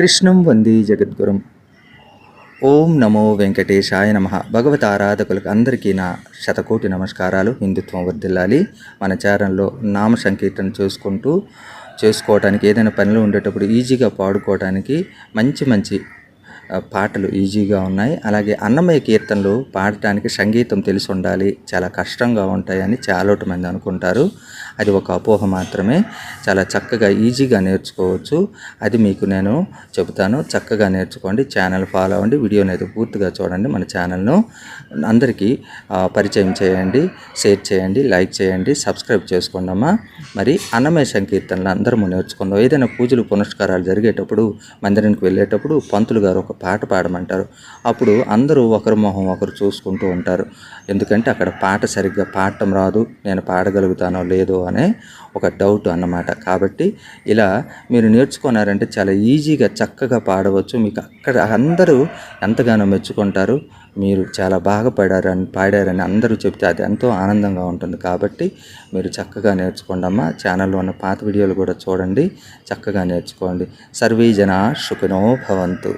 కృష్ణం వంది జగద్గురం. ఓం నమో వెంకటేశాయ నమ. భగవత్ ఆరాధకులకు అందరికీ నా శతకోటి నమస్కారాలు. హిందుత్వం వర్దిల్లాలి మన ఛానల్లో నామ సంకీర్తన చేసుకుంటూ చేసుకోవటానికి ఏదైనా పనులు ఉండేటప్పుడు ఈజీగా పాడుకోవడానికి మంచి మంచి పాటలు ఈజీగా ఉన్నాయి. అలాగే అన్నమయ్య కీర్తనలు పాడటానికి సంగీతం తెలిసి ఉండాలి చాలా కష్టంగా ఉంటాయని చాలా మంది అనుకుంటారు. అది ఒక అపోహ మాత్రమే. చాలా చక్కగా ఈజీగా నేర్చుకోవచ్చు. అది మీకు నేను చెబుతాను. చక్కగా నేర్చుకోండి ఛానల్ ఫాలో అవ్వండి వీడియోని అయితే పూర్తిగా చూడండి మన ఛానల్ను. అందరికీ పరిచయం చేయండి షేర్ చేయండి లైక్ చేయండి సబ్స్క్రైబ్ చేసుకోండి మరి అన్నమయ సంకీర్తనలు అందరము నేర్చుకుందాం. ఏదైనా పూజలు పునస్కారాలు జరిగేటప్పుడు మందిరానికి వెళ్ళేటప్పుడు పంతులు గారు ఒక పాట పాడమంటారు. అప్పుడు అందరూ ఒకరి మొహం ఒకరు చూసుకుంటూ ఉంటారు. ఎందుకంటే అక్కడ పాట సరిగ్గా పాడటం రాదు నేను పాడగలుగుతానో లేదో అనే ఒక డౌట్ అన్నమాట. కాబట్టి ఇలా మీరు నేర్చుకున్నారంటే చాలా ఈజీగా చక్కగా పాడవచ్చు. మీకు అక్కడ అందరూ ఎంతగానో మెచ్చుకుంటారు. మీరు చాలా బాగా పాడారని పాడారని అందరూ చెప్తే అది ఎంతో ఆనందంగా ఉంటుంది. కాబట్టి మీరు చక్కగా నేర్చుకోండి అమ్మా. ఛానల్లో ఉన్న పాత వీడియోలు కూడా చూడండి. చక్కగా నేర్చుకోండి. సర్వే జన సుఖినో భవంతు.